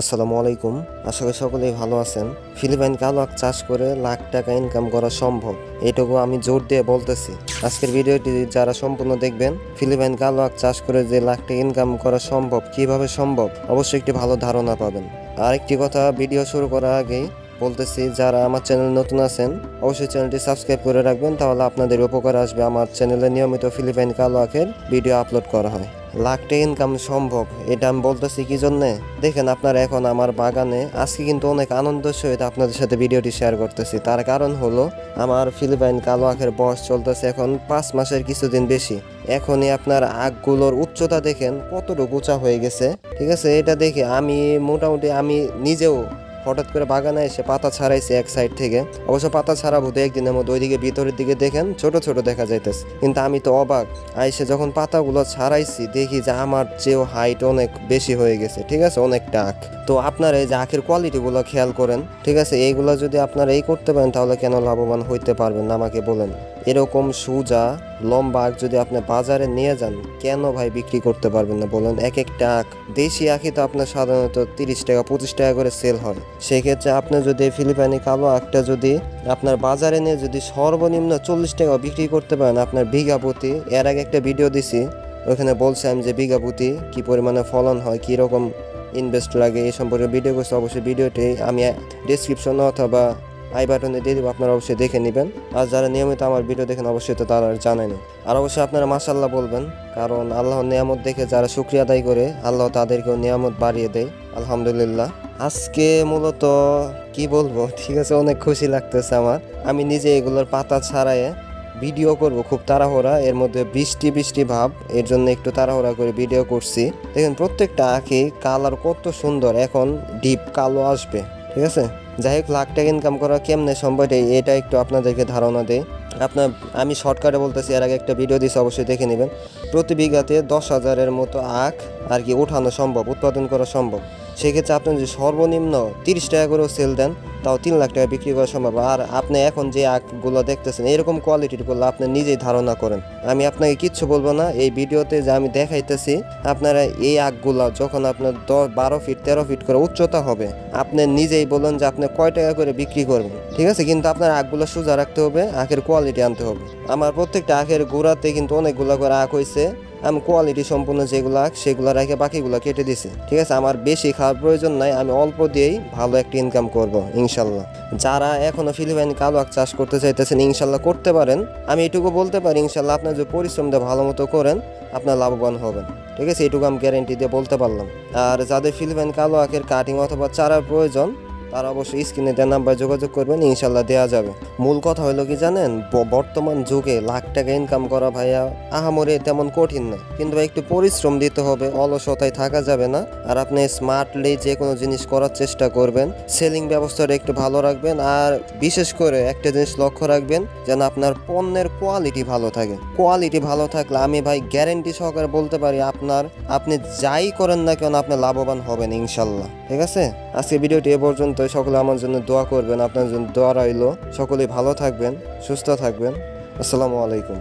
আসসালামু আলাইকুম। আশা করি সকলেই ভালো আছেন। ফিলিপাইন কালো আখ চাষ করে লাখ টাকা ইনকাম করা সম্ভব। এটুকু আমি জোর দিয়ে বলতেছি। আজকের ভিডিওটি যারা সম্পূর্ণ দেখবেন, ফিলিপাইন কালো আখ চাষ করে যে লাখ টাকা ইনকাম করা সম্ভব, কীভাবে সম্ভব, অবশ্যই একটি ভালো ধারণা পাবেন। আরেকটি কথা, ভিডিও শুরু করার আগেই বলতেছি, যারা আমার চ্যানেল নতুন আছেন, অবশ্যই চ্যানেলটি সাবস্ক্রাইব করে রাখবেন, তাহলে আপনাদের উপকার আসবে। আমার চ্যানেলে নিয়মিত ফিলিপাইন কালো আখের ভিডিও আপলোড করা হয়। লাখ টাকা ইনকাম সম্ভব, এটা আমি বলতেছি কি জন্যে? দেখেন আপনারা এখন আমার বাগানে, আজকে কিন্তু অনেক আনন্দের সহিত আপনাদের সাথে ভিডিওটি শেয়ার করতেছি। তার কারণ হলো, আমার ফিলিপাইন কালো আখের বয়স চলতেছে এখন পাঁচ মাসের কিছুদিন বেশি। এখনই আপনার আখগুলোর উচ্চতা দেখেন কতটুকু উঁচা হয়ে গেছে। ঠিক আছে, এটা দেখে আমি মোটামুটি আমি নিজেও হঠাৎ করে বাগানে এসে পাতা ছাড়াইছে এক সাইড থেকে। অবশ্য পাতা ছাড়াবো দু একদিনের মধ্যে ওইদিকে ভিতরের দিকে দেখেন ছোট ছোট দেখা যাইতেছে। কিন্তু আমি তো অবাক আইসে যখন পাতাগুলো ছাড়াইছি দেখি যে আমার চেয়েও হাইট অনেক বেশি হয়ে গেছে, ঠিক আছে? অনেকটা আখ। তো আপনারা এই যে আখের কোয়ালিটিগুলো খেয়াল করেন, ঠিক আছে? এইগুলো যদি আপনারা এই করতে পারেন তাহলে কেন লাভবান হইতে পারবেন আমাকে বলেন? এরকম সুজা লম্বা আখ যদি আপনি বাজারে নিয়ে যান, কেন ভাই বিক্রি করতে পারবেন না বলেন? এক একটা আখ, দেশি আখই তো আপনার সাধারণত তিরিশ টাকা, পঁচিশ টাকা করে সেল হয়। সেক্ষেত্রে আপনি যদি ফিলিপাইনি কালো আখটা যদি আপনার বাজারে নিয়ে যদি সর্বনিম্ন চল্লিশ টাকা বিক্রি করতে পারেন আপনার বিঘা প্রতি, এর আগে একটা ভিডিও দিছি, ওখানে বলছিলাম যে বিঘা প্রতি কী পরিমাণে ফলন হয় কী রকম ইনভেস্ট লাগে এই সম্পর্কে ভিডিও করছি, অবশ্যই ভিডিওটি আমি ডিসক্রিপশনে অথবা আই বাটনে দিয়ে দেবো, আপনারা অবশ্যই দেখে নেবেন। আর যারা নিয়মিত আমার ভিডিও দেখেন, অবশ্যই তো তারা জানেনি আর অবশ্যই আপনারা মাসাল্লাহ বলবেন, কারণ আল্লাহর নিয়ামত দেখে যারা শুক্রিয়া আদায় করে, আল্লাহ তাদেরকেও নিয়ামত বাড়িয়ে দেয়, আলহামদুলিল্লাহ। আজকে মূলত কি বলব? ঠিক আছে, অনেক খুশি লাগতেছে আমার। আমি নিজে এগুলোর পাতা ছাড়াইয়ে ভিডিও করব, খুব তাড়াহুড়া। এর মধ্যে বৃষ্টি বৃষ্টি ভাব, এর জন্য একটু তাড়াহুড়া করে ভিডিও করছি। দেখেন, প্রত্যেকটা আঁকি কালার কত সুন্দর, এখন ডিপ কালো আসবে, ঠিক আছে? যাই হোক লাখ টাকা ইনকাম করা কেমনে সম্ভব এটা একটু আপনাদেরকে ধারণা দেয় আপনার, আমি শর্টকাটে বলতেছি, এর আগে একটা ভিডিও দিয়েছি অবশ্যই দেখে নেবেন। প্রতি বিঘাতে দশ হাজারের মতো আখ আর কি ওঠানো সম্ভব, উৎপাদন করা সম্ভব। সেক্ষেত্রে আপনি যদি সর্বনিম্ন তিরিশ টাকা করেও সেল দেন তাও তিন লাখ টাকা বিক্রি করা সম্ভব। আর আপনি এখন যে আখগুলো দেখতেছেন, এরকম কোয়ালিটির করলে আপনি নিজেই ধারণা করেন। আমি আপনাকে কিচ্ছু বলব না, এই ভিডিওতে যে আমি দেখাইতেছি, আপনারা এই আখগুলা যখন আপনার দশ, বারো ফিট তেরো ফিট করে উচ্চতা হবে, আপনি নিজেই বলেন যে আপনি কয় টাকা করে বিক্রি করবেন। ঠিক আছে? কিন্তু আপনার আখগুলো সোজা রাখতে হবে, আখের কোয়ালিটি আনতে হবে। আমার প্রত্যেকটা আখের গোড়াতে কিন্তু অনেকগুলো করে আখ হয়েছে আমি কোয়ালিটি সম্পূর্ণ যেগুলো সেগুলো রেখে বাকিগুলো কেটে দিছি। ঠিক আছে? আমার বেশি খাওয়ার প্রয়োজন নাই, আমি অল্প দিয়েই ভালো একটা ইনকাম করব ইনশাল্লাহ। যারা এখনও ফিলিপাইন কালো আখ চাষ করতে চাইতেছেন, ইনশাল্লাহ করতে পারেন। আমি এটুকু বলতে পারি, ইনশাল্লাহ আপনার যে পরিশ্রমটা ভালো মতো করেন, আপনার লাভবান হবেন। ঠিক আছে? এটুকু আমি গ্যারেন্টি দিয়ে বলতে পারলাম। আর যাদের ফিলিপাইন কালো আখের কাটিং অথবা চারার প্রয়োজন তারা অবশ্যই স্ক্রিনে দেওয়া নাম্বার যোগাযোগ করবেন ইনশাল্লাহ দেওয়া যাবে। মূল কথা হলো কি জানেন বর্তমান যুগে লাখ টাকা ইনকাম করা ভাইয়া আহামরে তেমন কঠিন না। কিন্তু একটু পরিশ্রম দিতে হবে, অলসতায় থাকা যাবে না। আর আপনি স্মার্টলি যে কোনো জিনিস করার চেষ্টা করবেন সেলিং ব্যবস্থাটা একটু ভালো রাখবেন, আর বিশেষ করে একটা জিনিস লক্ষ্য রাখবেন, যেন আপনার পণ্যের কোয়ালিটি ভালো থাকে। কোয়ালিটি ভালো থাকলে আমি ভাই গ্যারেন্টি সহকারে বলতে পারি, আপনার, আপনি যাই করেন না কেন আপনি লাভবান হবেন ইনশাল্লাহ ঠিক আছে? আজকে ভিডিওটি এ পর্যন্ত সকলে আমার জন্য দোয়া করবেন, আপনার জন্য দোয়া রইল। সকলেই ভালো থাকবেন, সুস্থ থাকবেন। আসসালামু আলাইকুম।